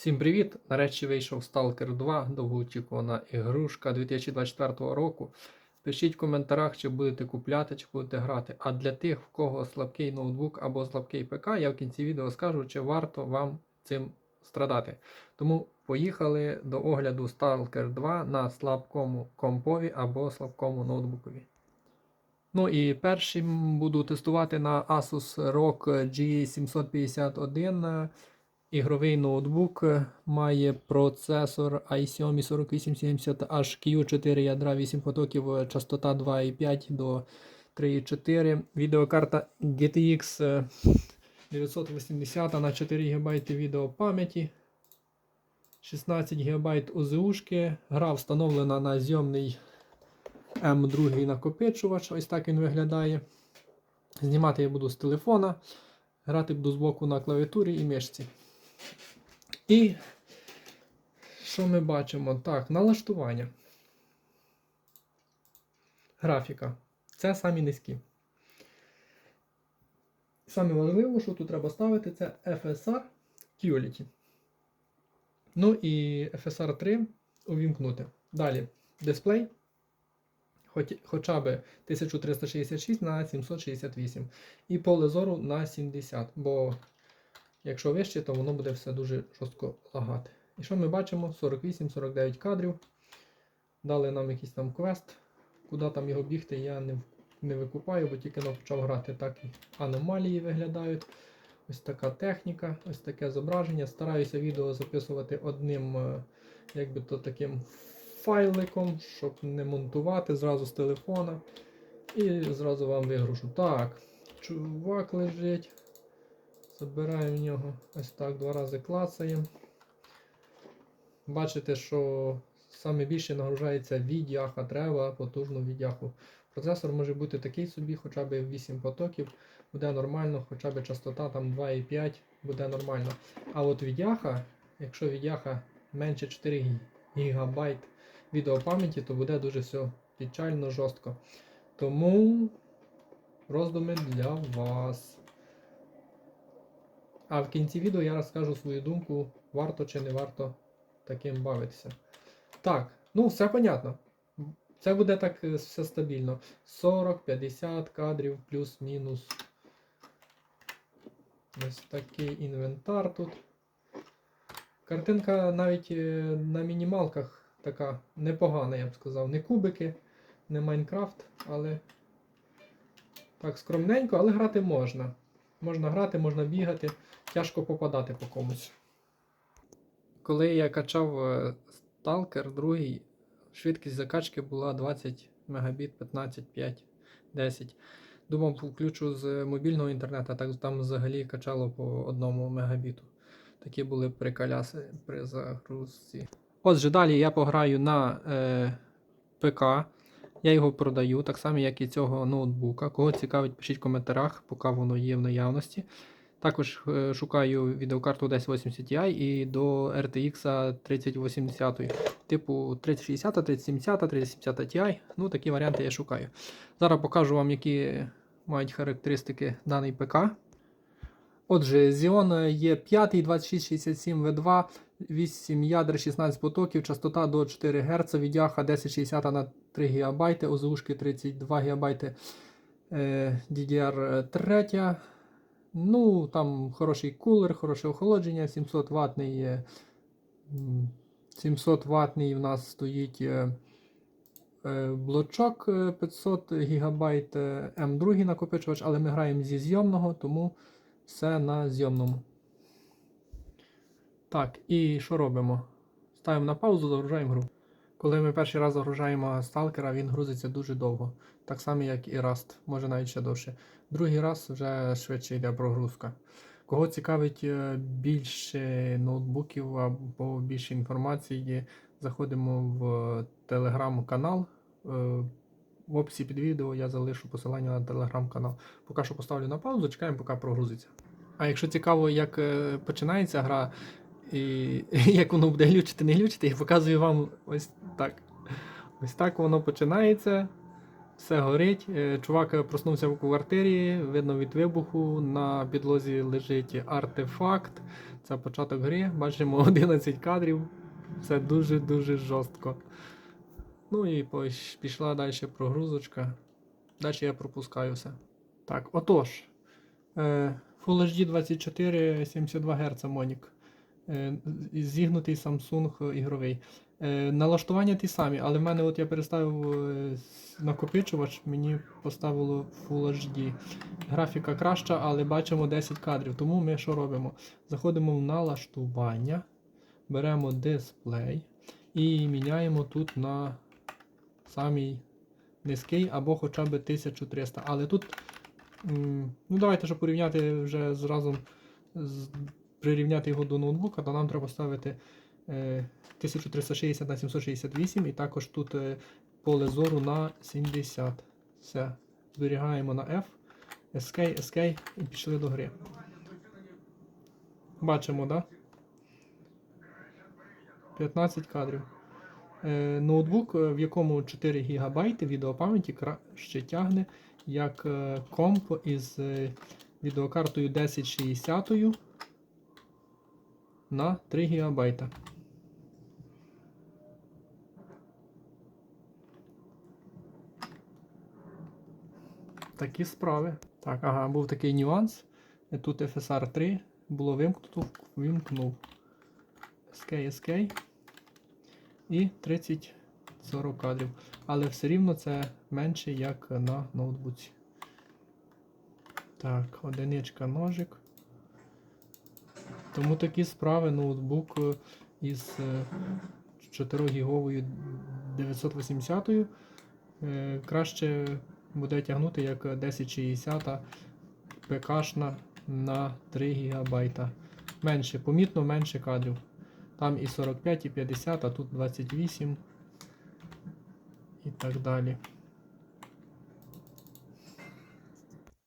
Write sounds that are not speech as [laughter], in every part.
Всім привіт! Нарешті вийшов Stalker 2, довгоочікувана ігрушка 2024 року. Пишіть в коментарях, чи будете купляти, чи будете грати. А для тих, в кого слабкий ноутбук або слабкий ПК, я в кінці відео скажу, чи варто вам цим страдати. Тому поїхали до огляду Stalker 2 на слабкому компові або слабкому ноутбукові. Ну і першим буду тестувати на Asus ROG G751. Ігровий ноутбук е, має процесор i7 4870HQ, 4 ядра, 8 потоків, е, частота 2,5 до 3,4. Відеокарта GTX е, 980 на 4 ГБ відеопам'яті. 16 ГБ ОЗУшки. Гра встановлена на зйомний М2 накопичувач. Ось так він виглядає. Знімати я буду з телефона. Грати буду збоку на клавіатурі і мишці. І що ми бачимо? Так, налаштування. Графіка. Це самі низькі. Саме важливе, що тут треба ставити, це FSR Quality. Ну і FSR 3 увімкнути. Далі дисплей. Хоч, хоча б 1366 на 768. І поле зору на 70. Бо якщо вище, то воно буде все дуже жорстко лагати. І що ми бачимо? 48-49 кадрів. Дали нам якийсь там квест. Куди там його бігти, я не, не викупаю, бо тільки но почав грати, так і аномалії виглядають. Ось така техніка, ось таке зображення. Стараюся відео записувати одним, е, якби то таким файликом, щоб не монтувати зразу з телефона. І зразу вам вигрушу. Так, чувак лежить. Забираємо в нього ось так два рази клацаємо. Бачите, що саме більше нагружається відяха, треба потужну відяху. Процесор може бути такий собі, хоча б 8 потоків, буде нормально, хоча б частота там 2,5 буде нормально. А от відяха, якщо відяха менше 4 ГБ відеопам'яті, то буде дуже все печально жорстко. Тому роздуми для вас. А в кінці відео я розкажу свою думку, варто чи не варто таким бавитися. Так, ну все понятно. Це буде так е, все стабільно. 40-50 кадрів плюс-мінус. Ось такий інвентар тут. Картинка навіть е, на мінімалках така непогана, я б сказав. Не кубики, не Майнкрафт, але так скромненько, але грати можна. Можна грати, можна бігати, тяжко попадати по комусь. Коли я качав е, Stalker 2, швидкість закачки була 20 Мбіт, 15, 5, 10. Думав, включу з мобільного інтернету, так там взагалі качало по 1 мегабіту. Такі були приколяси при загрузці. Отже, далі я пограю на е, ПК. Я його продаю, так само, як і цього ноутбука. Кого цікавить, пишіть в коментарях, поки воно є в наявності. Також е, шукаю відеокарту 1080 Ti і до RTX 3080, типу 3060, 3070, 3070 Ti. Ну, такі варіанти я шукаю. Зараз покажу вам, які мають характеристики даний ПК. Отже, Xeon є 5 2667 V2, 8 ядер, 16 потоків, частота до 4 Гц, відяха 1060 на 3 ГБ, ОЗУшки 32 ГБ DDR3. Ну, там хороший кулер, хороше охолодження, 700 ватний. 700 ватний в нас стоїть е, е, блочок е, 500 ГБ М2 накопичувач, але ми граємо зі зйомного, тому все на зйомному. Так, і що робимо? Ставимо на паузу, загружаємо гру. Коли ми перший раз загружаємо сталкера, він грузиться дуже довго. Так само, як і Rust, може навіть ще довше. Другий раз вже швидше йде прогрузка. Кого цікавить е, більше ноутбуків або більше інформації, заходимо в телеграм-канал. Е, В описі під відео я залишу посилання на телеграм-канал. Поки що поставлю на паузу, чекаємо, поки прогрузиться. А якщо цікаво, як е, починається гра, і [laughs] як воно буде глючити, не глючити, я показую вам ось так. Ось так воно починається. Все горить. Е, Чувак проснувся в квартирі, видно від вибуху. На підлозі лежить артефакт. Це початок гри. Бачимо [laughs] 11 кадрів. Все дуже-дуже жорстко. Ну і пішла далі прогрузочка. Далі я пропускаю все. Так, отож. Е, Full HD 24 72 Гц Монік. Е, зігнутий Samsung ігровий. Е, налаштування ті самі, але в мене от я переставив е, накопичувач, мені поставило Full HD. Графіка краща, але бачимо 10 кадрів. Тому ми що робимо? Заходимо в налаштування, беремо дисплей і міняємо тут на самий низький або хоча б 1300. Але тут, ну давайте, щоб порівняти вже зразу прирівняти його до ноутбука, то нам треба ставити 1360 на 768 і також тут е, поле зору на 70. Все. Зберігаємо на F. SK, SK і пішли до гри. Бачимо? Да? 15 кадрів. Е, ноутбук, е, в якому 4 ГБ відеопам'яті краще тягне, як е, комп із е, відеокартою 1060 на 3 ГБ. Такі справи. Так, ага, був такий нюанс. Е, Тут FSR 3 було вимкнуто, вимкнув SK, SK і 30-40 кадрів. Але все рівно це менше, як на ноутбуці. Так, одиничка ножик. Тому такі справи ноутбук е, із 4 гіговою 980 е, краще буде тягнути як 1060 ПКшна на 3 ГБ. Менше, помітно менше кадрів. Там і 45, і 50, а тут 28 і так далі.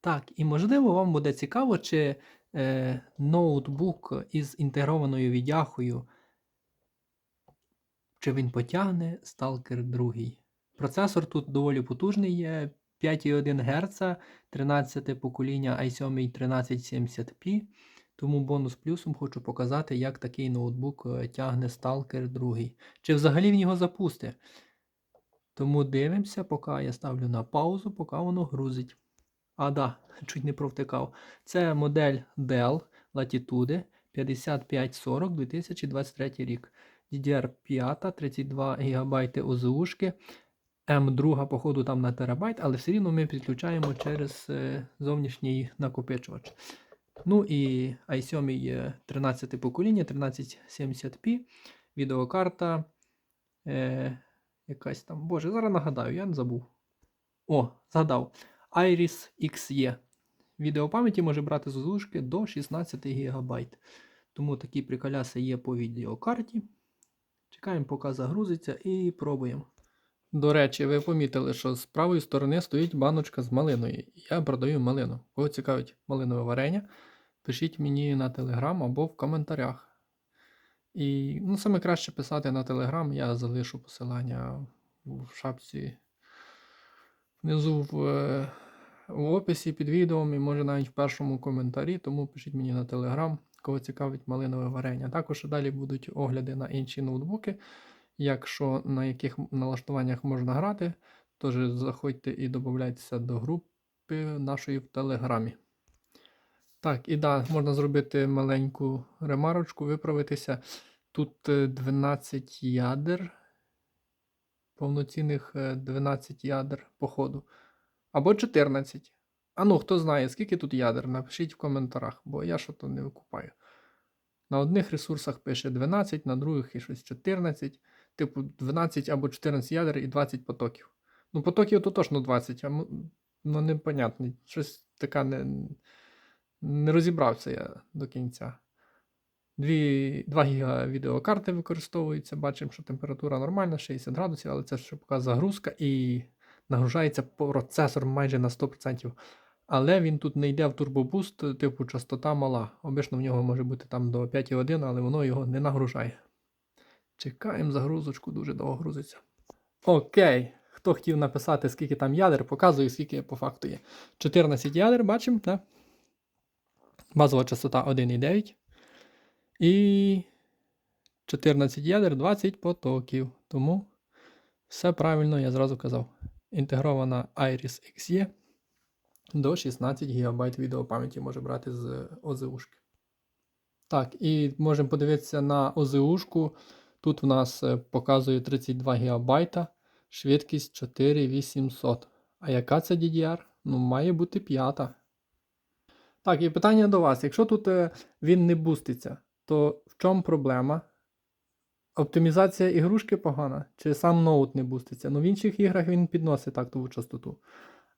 Так, і можливо вам буде цікаво, чи е, ноутбук із інтегрованою відяхою, чи він потягне Stalker 2. Процесор тут доволі потужний є. 5,1 Гц, 13 покоління i7 1370p. Тому бонус плюсом хочу показати, як такий ноутбук е, тягне Stalker 2. Чи взагалі він його запусти. Тому дивимося, поки я ставлю на паузу, поки воно грузить. А, да, [laughs] чуть не провтикав. Це модель Dell Latitude 5540 2023 рік. DDR5, 32 ГБ ОЗУшки. М2, походу, там на терабайт, але все рівно ми підключаємо через е, зовнішній накопичувач. Ну і i7 є 13 покоління, 1370p, відеокарта. Е, якась там. Боже, зараз нагадаю, я не забув. О, згадав. Iris XE. Відеопам'яті може брати з озвучки до 16 ГБ. Тому такі приколяси є по відеокарті. Чекаємо, поки загрузиться, і пробуємо. До речі, ви помітили, що з правої сторони стоїть баночка з малиною. Я продаю малину. Кого цікавить малинове варення, пишіть мені на телеграм або в коментарях. І ну, саме краще писати на телеграм, я залишу посилання в шапці внизу в, е, в описі під відео, і може навіть в першому коментарі, тому пишіть мені на телеграм, кого цікавить малинове варення. Також далі будуть огляди на інші ноутбуки. Якщо на яких налаштуваннях можна грати, тож заходьте і додайтеся до групи нашої в Телеграмі. Так, і да, можна зробити маленьку ремарочку, виправитися. Тут е, 12 ядер, повноцінних е, 12 ядер по ходу. Або 14. А ну, хто знає, скільки тут ядер, напишіть в коментарях, бо я що то не викупаю. На одних ресурсах пише 12, на других і щось 14. Типу 12 або 14 ядер і 20 потоків. Ну, потоків то точно 20, а ну непонятно. Щось таке не, не розібрався я до кінця. Дві, 2 ГБ відеокарти використовуються. Бачимо, що температура нормальна, 60 градусів, але це ще поки загрузка і нагружається процесор майже на 100%. Але він тут не йде в турбобуст, типу частота мала. Обично в нього може бути там до 5,1, але воно його не нагружає. Чекаємо загрузочку, дуже довго грузиться. Окей. хто хотів написати, скільки там ядер, показую, скільки по факту є. 14 ядер, бачимо, так? Базова частота 1,9. І 14 ядер, 20 потоків. Тому все правильно я зразу казав. Інтегрована Iris XE до 16 ГБ відеопам'яті може брати з ОЗУшки. Так, і можемо подивитися на ОЗУшку. Тут в нас е, показує 32 ГБ, швидкість 4800. А яка це DDR? Ну, має бути п'ята. Так, і питання до вас. Якщо тут е, він не буститься, то в чому проблема? Оптимізація ігрушки погана, чи сам ноут не буститься? Ну, в інших іграх він підносить тактову частоту.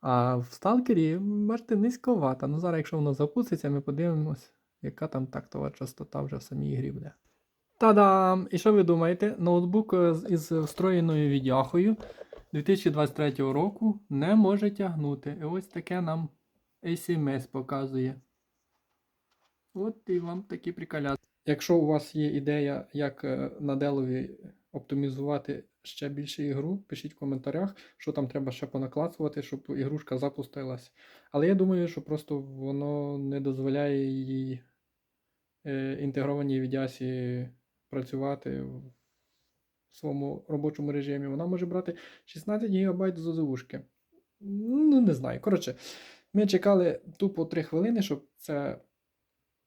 А в сталкері, бачите, низьковата. Ну зараз, якщо воно запуститься, ми подивимось, яка там тактова частота вже в самій ігрі буде. Та-дам! І що ви думаєте? Ноутбук е, із встроєною відяхою 2023 року не може тягнути. І ось таке нам SMS показує. От і вам такі приколя. Якщо у вас є ідея, як е, на Делові оптимізувати ще більше ігру, пишіть в коментарях, що там треба ще понаклацувати, щоб ігрушка запустилась. Але я думаю, що просто воно не дозволяє їй е, інтегрованій відясі працювати в своєму робочому режимі. Вона може брати 16 ГБ з ОЗУшки. Ну, не знаю. Коротше, ми чекали тупо 3 хвилини, щоб це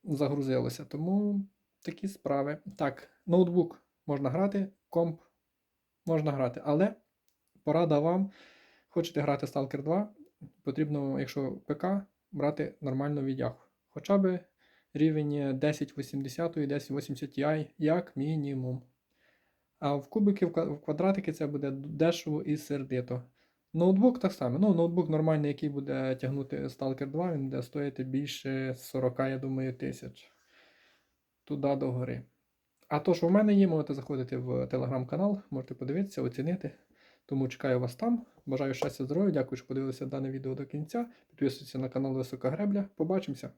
загрузилося. Тому такі справи. Так, ноутбук можна грати, комп можна грати, але порада вам. Хочете грати Stalker 2, потрібно, якщо ПК, брати нормальну віддягу. Хоча б рівень 1080 і 1080 Ti, як мінімум. А в кубики, в квадратики це буде дешево і сердито. Ноутбук так само. Ну, ноутбук нормальний, який буде тягнути Stalker 2, він буде стоїти більше 40, я думаю, тисяч. Туди до гори. А то, що в мене є, можете заходити в телеграм-канал, можете подивитися, оцінити. Тому чекаю вас там. Бажаю щастя, здоров'я. Дякую, що подивилися дане відео до кінця. Підписуйтесь на канал Висока Гребля. Побачимося!